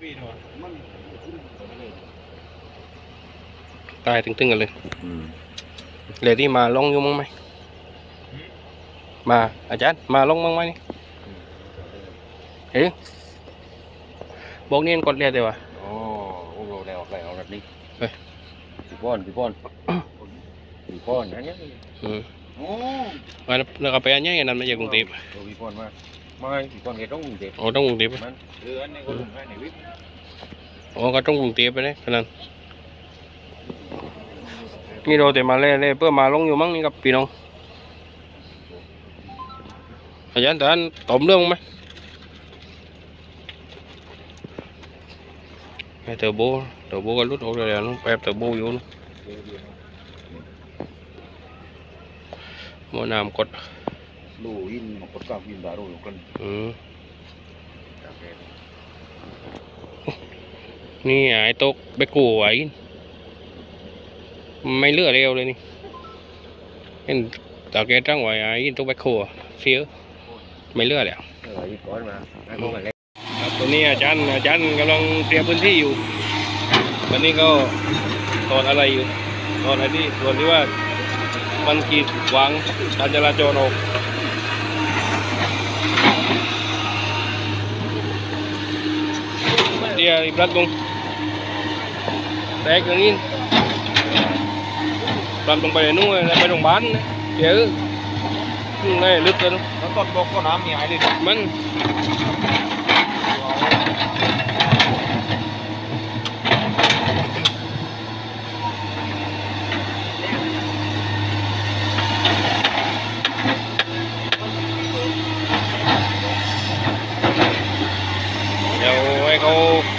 ปีนวะมันตายตึงๆกันเลยอืมเลยที่มาลงอยู่มั้งไหมมาอาจารย์มาลงมั้งไหมนี่เอ๊ะบอกนี่กดเรียกเดี๋ยววะอ๋อโอ้โหแล้วแล้วเอาแบบนี้เฮ้ยพี่ป้อนพี่ป้อนพี่ป้อนอันนี้อืมโอ้มาแล้วก็ไปอันนี้อันนั้นมาจากกรุงเทพเออพี่ป้อนมา ไม่พี่ป้อนแกต้องกรุงเทพโอ้ต้องกรุงเทพมันเรืออันนี้ก็ลงให้ในวิกโอ้ก็ต้องกรุงเทพไปเลยขนาดนั้นนี่เราแต่มาเล่เล่เพื่อมาลงอยู่มั้งนี่กับพี่น้องอาจารย์แต่อันตอบเรื่องไหมไอ้เตอร์โบเตอร์โบก็รุดออกเลยแล้วนู่นแป๊บเตอร์โบอยู่นู่นหมอน้ำกด ลูอินมากดกล้ามยินดารุอยู่กันอืมจากแกนี่ไอ้โต๊ะไปกูไว้ไม่เลือกเร็วเลยนี่เห็นตาแกตั้งไว้ไอ้โต๊ะไปกูอะเฟี้ยวไม่เลือกแล้วเอออีกก้อนมาให้พวกมันเล็กครับตอนนี้อาจารย์อาจารย์กำลังเตรียมพื้นที่อยู่วันนี้ก็ถอดอะไรอยู่ถอดอะไรที่ส่วนที่ว่ามันกีดขวางการจราจรออก เดี๋ยวอีกรัดลงแตกอย่างนี้รัดลงไปนู่นเลย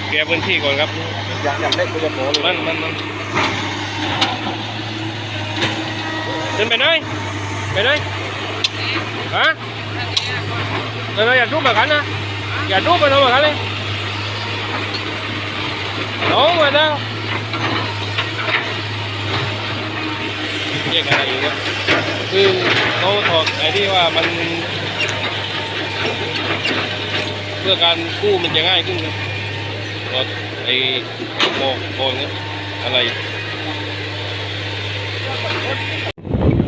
ไปโรงพยาบาลนะเดี๋ยวนี่ลึกเลยนะแล้วต้นบอกก็น้ำมีหายเลยมันเดี๋ยวให้เขาแก้พื้นที่ก่อนครับ อย่างอย่างเล็กก็จะโตเลยมันมันมันขึ้นไปไหนไปไหนฮะเดี๋ยวอย่าทุบแบบนั้นนะอย่าทุบไปทำแบบนั้นเลยน้องมาแล้วเรียกอะไรอยู่วะคือเขาถอดไอ้ที่ว่ามัน เพื่อการกู้มันจะง่ายขึ้นครับ ถอดไอ้โมกโคนเนี่ยอะไร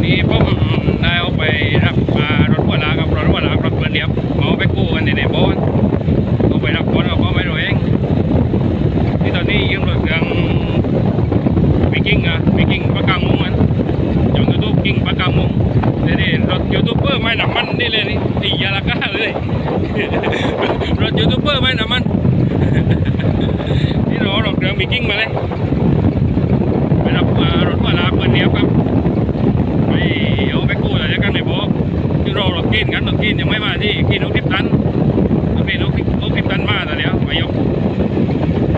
นี่ผมได้เอาไปรับมารถหัวลากกับรถหัวลากรถเพื่อนเดียบเอาไปกู้กันในในโบนเอาไปรับคนเอาเขาไม่รู้เองที่ตอนนี้ยืมรถเครื่องวิกิ้งอะวิกิ้งประกังมุงมันจงยูทูบกิ้งประกังมุงเดี๋ยวนี้รถยูทูบเบอร์ไม่หนักมันนี่เลยนี่ตียาละก้าเลย รถยูทูบเบอร์ไม่หนักมัน นี่เรารถเครื่องวิ กิ้งมาเลยไปรับรถหัวลากเพื่อนเดียบครับไปเอาไปกู้อะไรกันไม่บอกที่เราเรากินกันเรากินยังไม่มาที่กินลูกทิพตันเรากินลูกลูกทิพตันมาแต่เดี๋ยวไปยก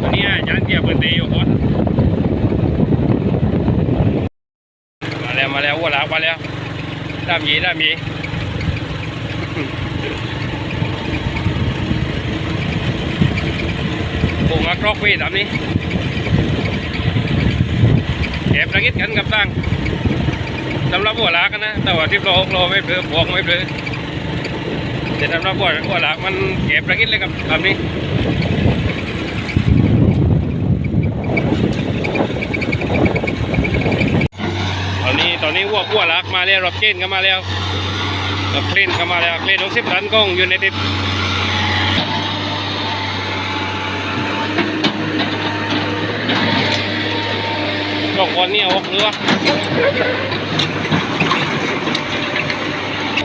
วันนี้อาจารย์เกียร์เปิดตีอยู่คนมาแล้วมาแล้ววัวลามาแล้วดามหยีดามหยีปุ่งอักรอกพี่ตามนี้ เก็บระกิดกันกับตั้งสำหรับหัวลากนะ แต่ว่าที่โลโลไม่เปลือกพวงไม่เปลือกแต่สำหรับหัวหัวลากมันเก็บระกิดเลยครับคำนี้ตอนนี้ตอนนี้หัวหัวลากมาแล้วรถเกณฑ์ก็มาแล้วรถเคลนก็มาแล้วเคลนหกสิบตันกล้องอยู่ในติด กคนนี่เอาอกเรือ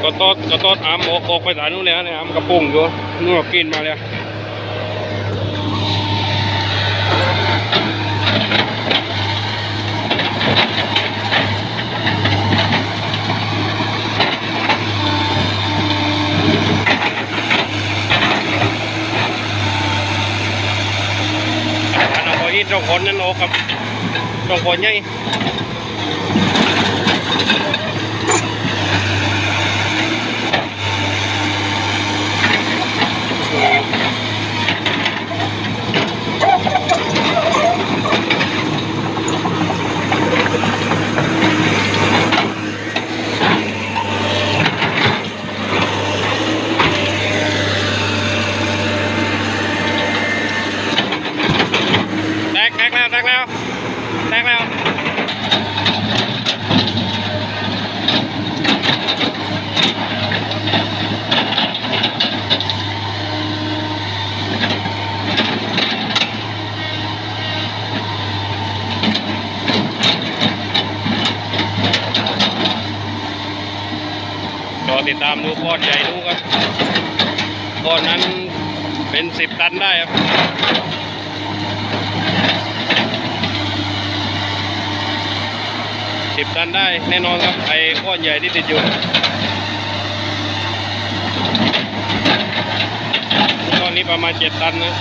ก็ตอดก็ตอดอามออกออกไปสายนู้นแล้วเนี่ยอามกระปุ่งอยู่นู่นก็กินมาแล้วอันนั้นพออีกต้องคนนั่นออกครับ ต้อง ได้ครับสิบตันได้แน่นอนครับไอ้ก้อนใหญ่ที่ติดอยู่ก้อนนี้ประมาณเจ็ดตันนะ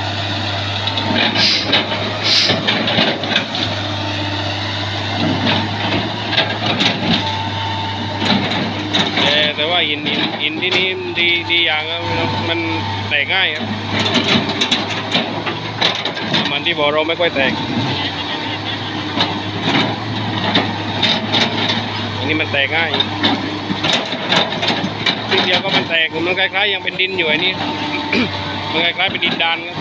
แต่ว่าหินหินหินที่นี่ดีดีอย่างครับมันแตกง่ายครับ บอเราไม่ค่อยแตกอันนี้มันแตกง่ายทีเดียวก็มันแตกมันคล้ายๆยังเป็นดินอยู่ไอ้นี่มันคล้ายๆเป็นดินดานครับ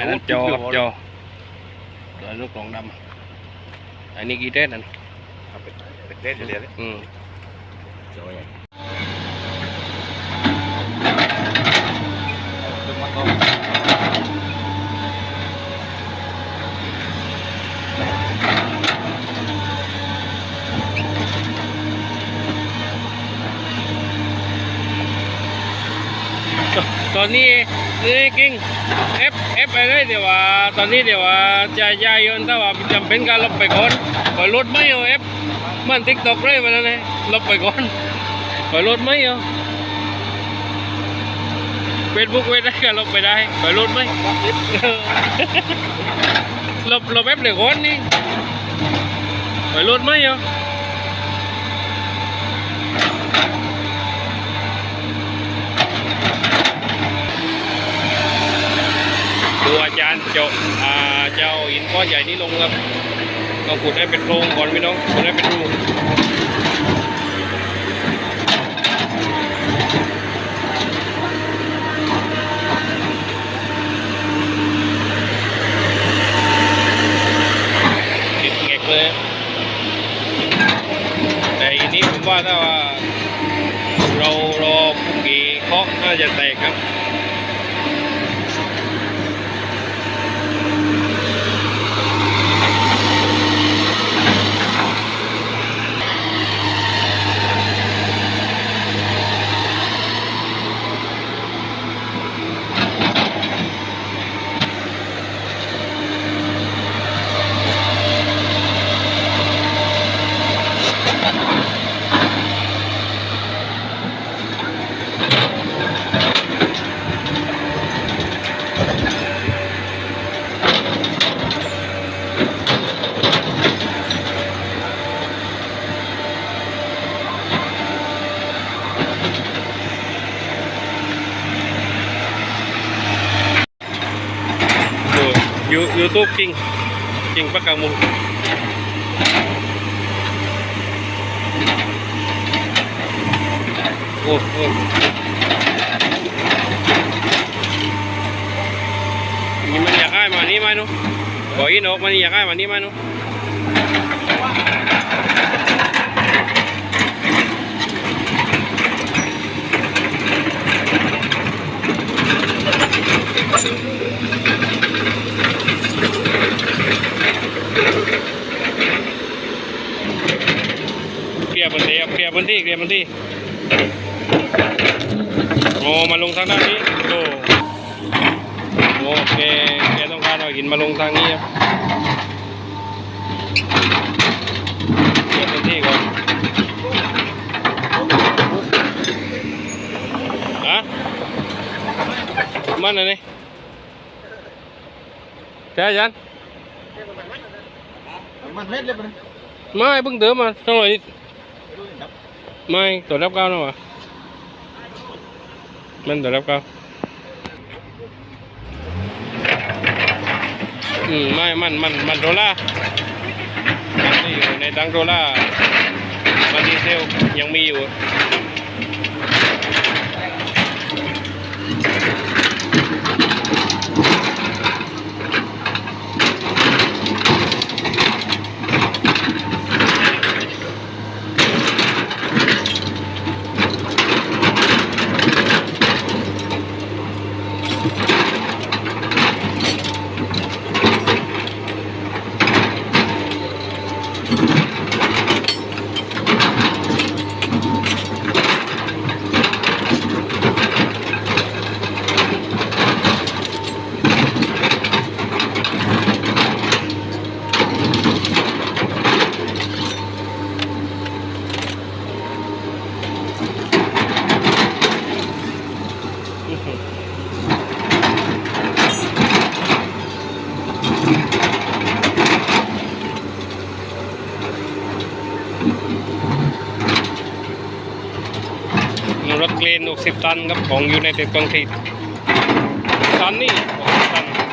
อั นนั้นอันนั้นจอครับจอตัวลูกกล่องดำอันนี้กี่ เทสนั่นเป็นเล่นเดียวเลยอืมจอยตึงมันต้องตอนนี้นี่กิ้งเอฟเอฟไปเลยเดี๋ยวว่า ตอนนี้เดี๋ยวว่าจะย้ายนถ้าว่าจำเป็นการลบไปก่อนปล่อยรถไม่เอาเอฟมันติ๊กตอกเลยมาแล้วนะลบไปก่อนปล่อยรถไม่เอาเฟซบุ๊กเว้นได้ก็ลบไปได้ปล่อยรถไม่ลบลบเอฟเดี๋ยก่อนนี่ปล่อยรถไม่เอา ดูอาจารย์เจ้าอ่าเจ้าหินก้อนใหญ่นี้ลงครับต้องขุดให้เป็นโพรงก่อนพี่น้องขุดให้เป็นรูติดแงกเลยแต่อันนี้ผมว่าถ้าว่าเรารอพุกกีเคาะน่าจะแตก YouTube กิ่งกิ่งปะกังมุงโอ้โหนี่มันอยากให้มานี่ไหมนุบอกอีนกมันอยากให้มานี่ไหมนุ ลียร์พื้นที่ครับเคลียร์พื้นที่เคลียร์พื้นที่โอ้มาลงทางด้านนี้โอ้โอเคแกต้องการเอาหินมาลงทางนี้ครับเคลียร์พื้นที่ก่อนฮะมันอะไรนี่ใช่ยันมันเม็ดเลยมันไม่เพิ่งเติมมาต้องหน่อยนิด ไม่ตัวรับเก้าวนะวะมันตัวรับเก้าอืมไม่มันมันมันโดล่ามันที่อยู่ในตังโดล่ามันดีเซลยังมีอยู่ 60 ตันครับของยูไนเต็ดคอนกรีตตันนี่60ตัน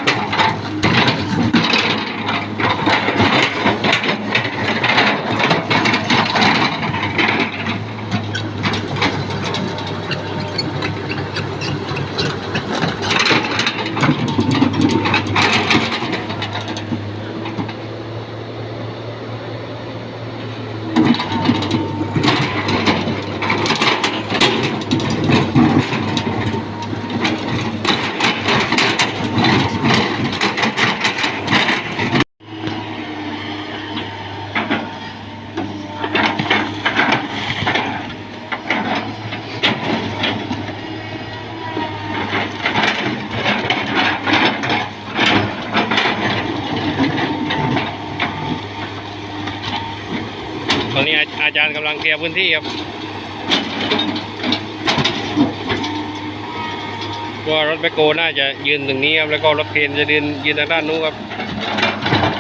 กำลังเคลียร์พื้นที่ครับว่ารถแบคโกน่าจะยืนตรงนี้ครับแล้วก็รถเครนจะยืนยืนทางด้านนู้นครับ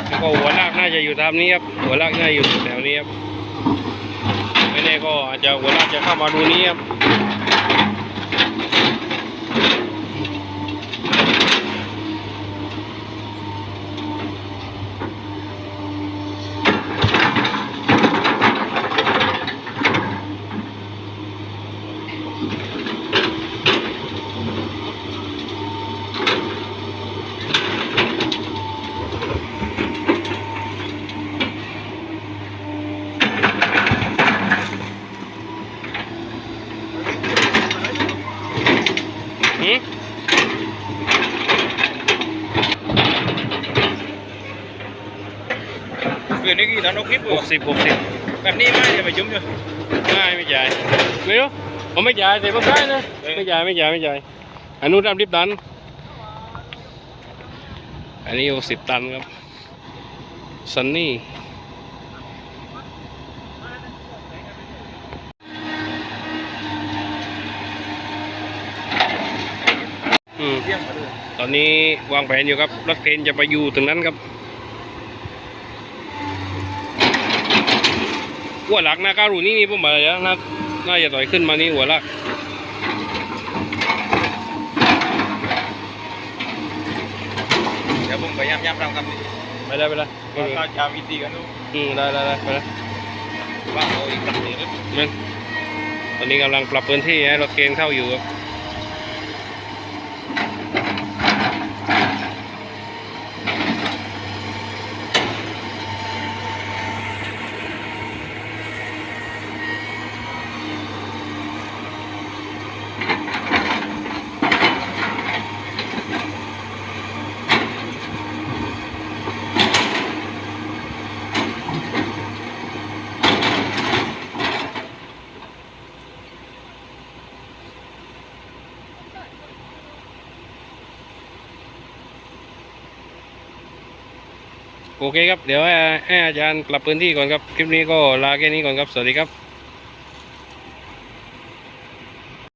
แล้วก็หัวลากน่าจะอยู่ตามนี้ครับหัวลากน่าจะอยู่แถวนี้ครับไม่แน่ก็อาจจะหัวลากจะเข้ามาดูนี้ครับ กี่ตันนกคลิปหกสิบหกสิบแบบนี้ไม่จะไปยุ่มอยู่ไม่ไม่จ่ายไม่รู้ผมไม่จ่ายแต่ผมได้นะเออไม่จ่ายไม่จ่ายไม่จ่ายอันนู้นทำริบตัน อันนี้หกสิบตันครับซันนี่อืมเที่ยงมาเลยตอนนี้วางแผนอยู่ครับรถเครนจะไปอยู่ตรงนั้นครับ หัวหลักนาการูนี่นี่ผมมาแล้วนะน่าจะต่อยขึ้นมานี่หัวหลักเดี๋ยวผมพยายามย้ำรำคำนี้ไปเลยไปเลยว่าเราจะวิธีกันดูอืมได้ได้ได้ไปเลยว่าเอาอีกครั้งหนึ่งนั่นตอนนี้กำลังปรับพื้นที่ให้รถเกณฑ์เข้าอยู่ครับ โอเคครับ เดี๋ยวให้อาจารย์กลับพื้นที่ก่อนครับ คลิปนี้ก็ลาแค่นี้ก่อนครับ สวัสดีครับ